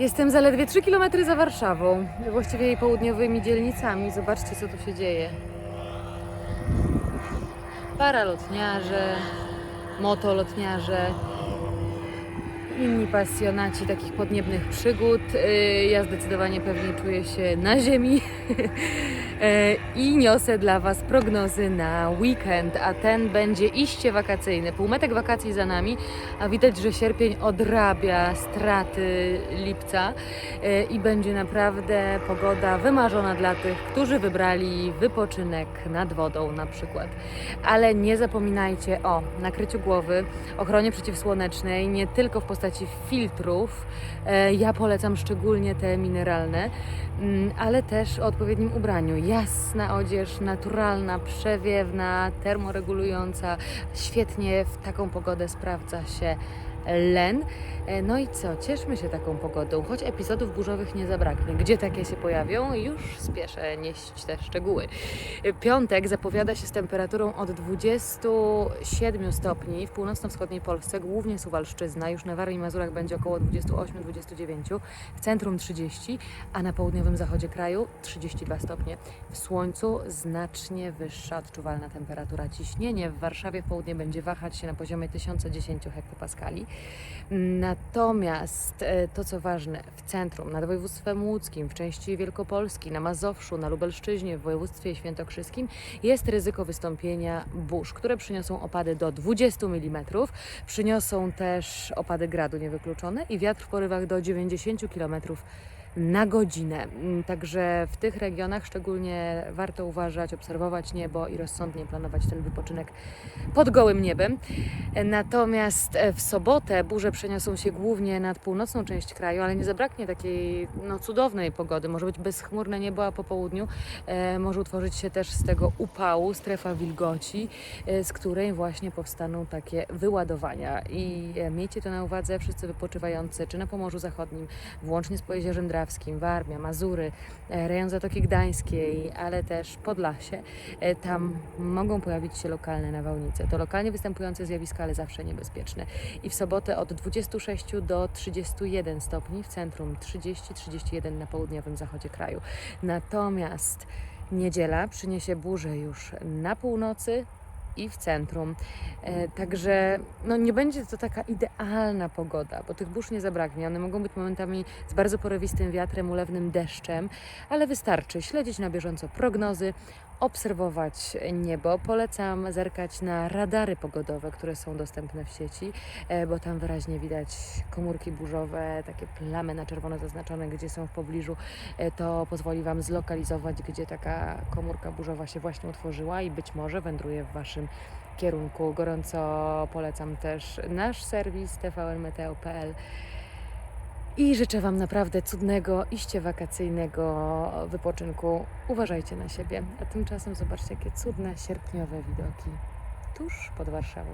Jestem zaledwie 3 km za Warszawą, właściwie jej południowymi dzielnicami. Zobaczcie, co tu się dzieje. Paralotniarze, motolotniarze, inni pasjonaci takich podniebnych przygód. Yy, Ja zdecydowanie pewnie czuję się na ziemi Yy, i niosę dla Was prognozy na weekend, a ten będzie iście wakacyjny. Półmetek wakacji za nami, a widać, że sierpień odrabia straty lipca yy, i będzie naprawdę pogoda wymarzona dla tych, którzy wybrali wypoczynek nad wodą na przykład. Ale nie zapominajcie o nakryciu głowy, ochronie przeciwsłonecznej, nie tylko w postaci filtrów. E, Ja polecam szczególnie te mineralne, mm, ale też o odpowiednim ubraniu. Jasna odzież, naturalna, przewiewna, termoregulująca. Świetnie w taką pogodę sprawdza się len. E, No i co? Cieszmy się taką pogodą, choć epizodów burzowych nie zabraknie. Gdzie takie się pojawią? Już spieszę nieść te szczegóły. Piątek zapowiada się z temperaturą od 27 stopni w północno-wschodniej Polsce, głównie Suwalszczyzna, już na Warmii i Mazurach będzie około 28-29, w centrum 30, a na południowym zachodzie kraju 32 stopnie. W słońcu znacznie wyższa odczuwalna temperatura. Ciśnienie w Warszawie w południe będzie wahać się na poziomie 1010 hektopaskali. Natomiast e, to, co ważne, w centrum, nad województwem łódzkim, w części Wielkopolski, na Mazowszu, na Lubelszczyźnie, w województwie świętokrzyskim jest ryzyko wystąpienia burz, które przyniosą opady do 20 mm, przyniosą też opady gradu niewykluczone i wiatr w porywach do 90 km na godzinę. Mm, Także w tych regionach szczególnie warto uważać, obserwować niebo i rozsądnie planować ten wypoczynek pod gołym niebem. Natomiast w sobotę burze przeniosą się głównie nad północną część kraju, ale nie zabraknie takiej no, cudownej pogody. Może być bezchmurne niebo, a po południu e, może utworzyć się też z tego upału strefa wilgoci, e, z której właśnie powstaną takie wyładowania. I e, miejcie to na uwadze wszyscy wypoczywający, czy na Pomorzu Zachodnim, włącznie z Pojezierzem Drawskim, Warmia, Mazury, e, rejon Zatoki Gdańskiej, ale też Podlasie. E, Tam mogą pojawić się lokalne nawałnice. To lokalnie występujące zjawiska, ale zawsze niebezpieczne. I w sobotę od 26 do 31 stopni w centrum, 30-31 na południowym zachodzie kraju. Natomiast niedziela przyniesie burzę już na północy, i w centrum. E, także no, nie będzie to taka idealna pogoda, bo tych burz nie zabraknie. One mogą być momentami z bardzo porywistym wiatrem, ulewnym deszczem, ale wystarczy śledzić na bieżąco prognozy, obserwować niebo. Polecam zerkać na radary pogodowe, które są dostępne w sieci, e, bo tam wyraźnie widać komórki burzowe, takie plamy na czerwono zaznaczone, gdzie są w pobliżu. E, To pozwoli Wam zlokalizować, gdzie taka komórka burzowa się właśnie utworzyła i być może wędruje w Waszym kierunku. Gorąco polecam też nasz serwis tvnmeteo.pl i życzę Wam naprawdę cudnego, iście wakacyjnego wypoczynku. Uważajcie na siebie. A tymczasem zobaczcie, jakie cudne sierpniowe widoki tuż pod Warszawą.